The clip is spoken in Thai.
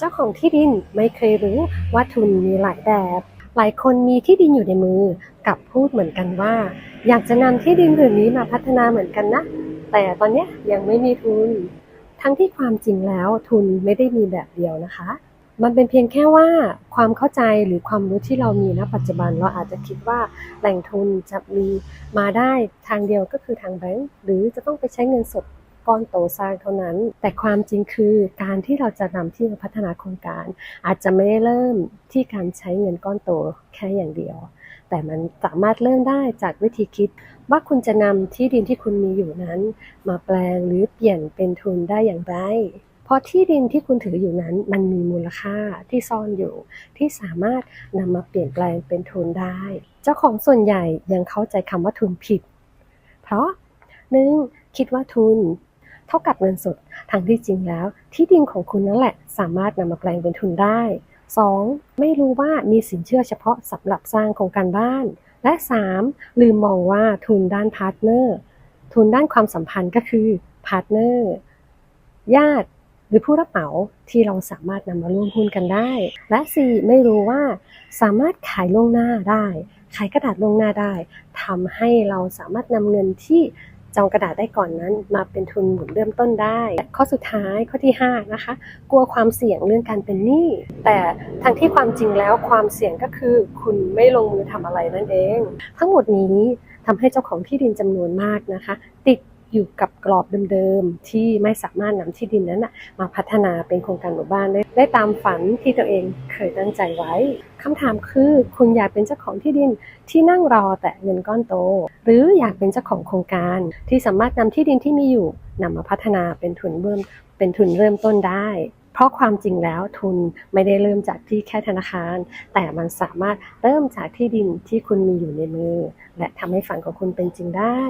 เจ้าของที่ดินไม่เคยรู้ว่าทุนมีหลายแบบ หลายคนมีที่ดินอยู่ในมือกับพูดเหมือนกันว่า อยากจะนำที่ดินผืนนี้มาพัฒนาเหมือนกันนะ แต่ตอนนี้ยยังไม่มีทุน ทั้งที่ความจริงแล้วทุนไม่ได้มีแบบเดียวนะคะ มันเป็นเพียงแค่ว่าความเข้าใจหรือความรู้ที่เรามีณปัจจุบันเราอาจจะคิดว่าแหล่งทุนจะมีมาได้ทางเดียวก็คือทางแบงก์หรือจะต้องไปใช้เงินสด ก้อนโตสร้างเท่านั้น แต่ความจริงคือการที่เราจะนำที่มาพัฒนาโครงการ อาจจะไม่ได้เริ่มที่การใช้เงินก้อนโตแค่อย่างเดียว แต่มันสามารถเริ่มได้จากวิธีคิด ว่าคุณจะนำที่ดินที่คุณมีอยู่นั้น มาแปลงหรือเปลี่ยนเป็นทุนได้อย่างไรเพราะที่ดินที่คุณถืออยู่นั้นมันมีมูลค่าที่ซ่อนอยู่ ที่สามารถนำมาเปลี่ยนแปลงเป็นทุนได้ เจ้าของส่วนใหญ่ยังเข้าใจคำว่าทุนผิด เพราะหนึ่งคิดว่าทุน เท่ากับเงินสดทางที่จริงแล้ว ที่ดินของคุณนั่นแหละ สามารถนำมาแปลงเป็นทุนได้ 2. ไม่รู้ว่ามีสินเชื่อเฉพาะสำหรับสร้างโครงการบ้าน และ 3. ลืมมองว่าทุนด้านพาร์ทเนอร์ ทุนด้านความสัมพันธ์ก็คือพาร์ทเนอร์ญาติหรือผู้รับเหมาที่เราสามารถนำมาร่วมหุ้นกันได้ และ 4. ไม่รู้ว่า สามารถขายล่วงหน้าได้ ขายกระดาษล่วงหน้าได้ทำให้เราสามารถนำเงินที่ จองกระดาษได้ก่อนนั้น มาเป็นทุนหมุนเริ่มต้นได้ ข้อสุดท้ายข้อที่ 5 นะคะ กลัวความเสี่ยงเรื่องการเป็นหนี้แต่ทั้งที่ความจริงแล้วความเสี่ยงก็คือคุณไม่ลงมือทำอะไรนั่นเอง ทั้งหมดนี้ทำให้เจ้าของที่ดินจำนวนมากนะคะ ติด อยู่กับกรอบเดิมๆ ที่ไม่สามารถนำที่ดินนั้นมาพัฒนาเป็นโครงการหมู่บ้านได้ได้ตามฝันที่ตัวเองเคยตั้งใจไว้คำถามคือคุณอยากเป็นเจ้าของที่ดินที่นั่งรอแต่เงินก้อนโต หรืออยากเป็นเจ้าของโครงการที่สามารถนำที่ดินที่มีอยู่นำมาพัฒนาเป็นทุนเริ่มเป็นทุนเริ่มต้นได้เพราะความจริงแล้วทุนไม่ได้เริ่มจากที่แค่ธนาคาร แต่มันสามารถเริ่มจากที่ดินที่คุณมีอยู่ในมือ และทำให้ฝันของคุณเป็นจริงได้